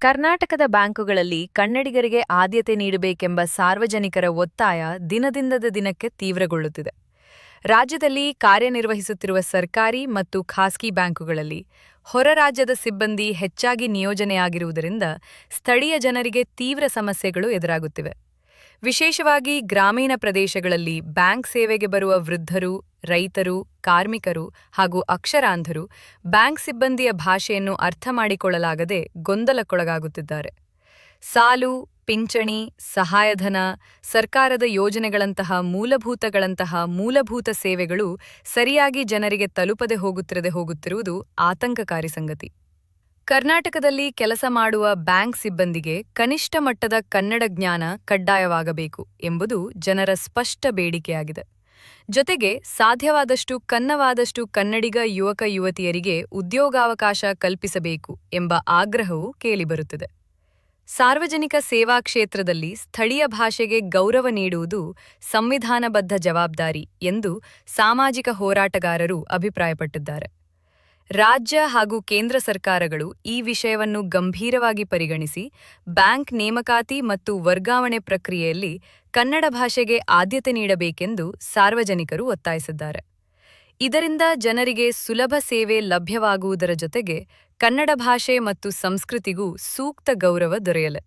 ಕರ್ನಾಟಕದ ಬ್ಯಾಂಕುಗಳಲ್ಲಿ ಕನ್ನಡಿಗರಿಗೆ ಆದ್ಯತೆ ನೀಡಬೇಕೆಂಬ ಸಾರ್ವಜನಿಕರ ಒತ್ತಾಯ ದಿನದಿಂದದ ದಿನಕ್ಕೆ ತೀವ್ರಗೊಳ್ಳುತ್ತಿದೆ. ರಾಜ್ಯದಲ್ಲಿ ಕಾರ್ಯನಿರ್ವಹಿಸುತ್ತಿರುವ ಸರ್ಕಾರಿ ಮತ್ತು ಖಾಸಗಿ ಬ್ಯಾಂಕುಗಳಲ್ಲಿ ಹೊರ ರಾಜ್ಯದ ಸಿಬ್ಬಂದಿ ಹೆಚ್ಚಾಗಿ ನಿಯೋಜನೆಯಾಗಿರುವುದರಿಂದ ಸ್ಥಳೀಯ ಜನರಿಗೆ ತೀವ್ರ ಸಮಸ್ಯೆಗಳು ಎದುರಾಗುತ್ತಿವೆ. ವಿಶೇಷವಾಗಿ ಗ್ರಾಮೀಣ ಪ್ರದೇಶಗಳಲ್ಲಿ ಬ್ಯಾಂಕ್ ಸೇವೆಗೆ ಬರುವ ವೃದ್ಧರು, ರೈತರು, ಕಾರ್ಮಿಕರು ಹಾಗೂ ಅಕ್ಷರಾಂಧರು ಬ್ಯಾಂಕ್ ಸಿಬ್ಬಂದಿಯ ಭಾಷೆಯನ್ನು ಅರ್ಥ ಮಾಡಿಕೊಳ್ಳಲಾಗದೆ ಗೊಂದಲಕ್ಕೊಳಗಾಗುತ್ತಿದ್ದಾರೆ. ಸಾಲು, ಪಿಂಚಣಿ, ಸಹಾಯಧನ, ಸರ್ಕಾರದ ಯೋಜನೆಗಳಂತಹ ಮೂಲಭೂತಗಳಂತಹ ಮೂಲಭೂತ ಸೇವೆಗಳು ಸರಿಯಾಗಿ ಜನರಿಗೆ ತಲುಪದೆ ಹೋಗುತ್ತಿರದೆ ಹೋಗುತ್ತಿರುವುದು ಆತಂಕಕಾರಿ ಸಂಗತಿ. ಕರ್ನಾಟಕದಲ್ಲಿ ಕೆಲಸ ಮಾಡುವ ಬ್ಯಾಂಕ್ ಸಿಬ್ಬಂದಿಗೆ ಕನಿಷ್ಠ ಮಟ್ಟದ ಕನ್ನಡ ಜ್ಞಾನ ಕಡ್ಡಾಯವಾಗಬೇಕು ಎಂಬುದು ಜನರ ಸ್ಪಷ್ಟ ಬೇಡಿಕೆಯಾಗಿದೆ. ಜೊತೆಗೆ ಸಾಧ್ಯವಾದಷ್ಟು ಕನ್ನವಾದಷ್ಟು ಕನ್ನಡಿಗ ಯುವಕ ಯುವತಿಯರಿಗೆ ಉದ್ಯೋಗಾವಕಾಶ ಕಲ್ಪಿಸಬೇಕು ಎಂಬ ಆಗ್ರಹವೂ ಕೇಳಿಬರುತ್ತಿದೆ. ಸಾರ್ವಜನಿಕ ಸೇವಾ ಕ್ಷೇತ್ರದಲ್ಲಿ ಸ್ಥಳೀಯ ಭಾಷೆಗೆ ಗೌರವ ನೀಡುವುದು ಸಂವಿಧಾನಬದ್ಧ ಜವಾಬ್ದಾರಿ ಎಂದು ಸಾಮಾಜಿಕ ಹೋರಾಟಗಾರರು ಅಭಿಪ್ರಾಯಪಟ್ಟಿದ್ದಾರೆ. ರಾಜ್ಯ ಹಾಗೂ ಕೇಂದ್ರ ಸರ್ಕಾರಗಳು ಈ ವಿಷಯವನ್ನು ಗಂಭೀರವಾಗಿ ಪರಿಗಣಿಸಿ ಬ್ಯಾಂಕ್ ನೇಮಕಾತಿ ಮತ್ತು ವರ್ಗಾವಣೆ ಪ್ರಕ್ರಿಯೆಯಲ್ಲಿ ಕನ್ನಡ ಭಾಷೆಗೆ ಆದ್ಯತೆ ನೀಡಬೇಕೆಂದು ಸಾರ್ವಜನಿಕರು ಒತ್ತಾಯಿಸಿದ್ದಾರೆ. ಇದರಿಂದ ಜನರಿಗೆ ಸುಲಭ ಸೇವೆ ಲಭ್ಯವಾಗುವುದರ ಜೊತೆಗೆ ಕನ್ನಡ ಭಾಷೆ ಮತ್ತು ಸಂಸ್ಕೃತಿಗೂ ಸೂಕ್ತ ಗೌರವ ದೊರೆಯಲೆ.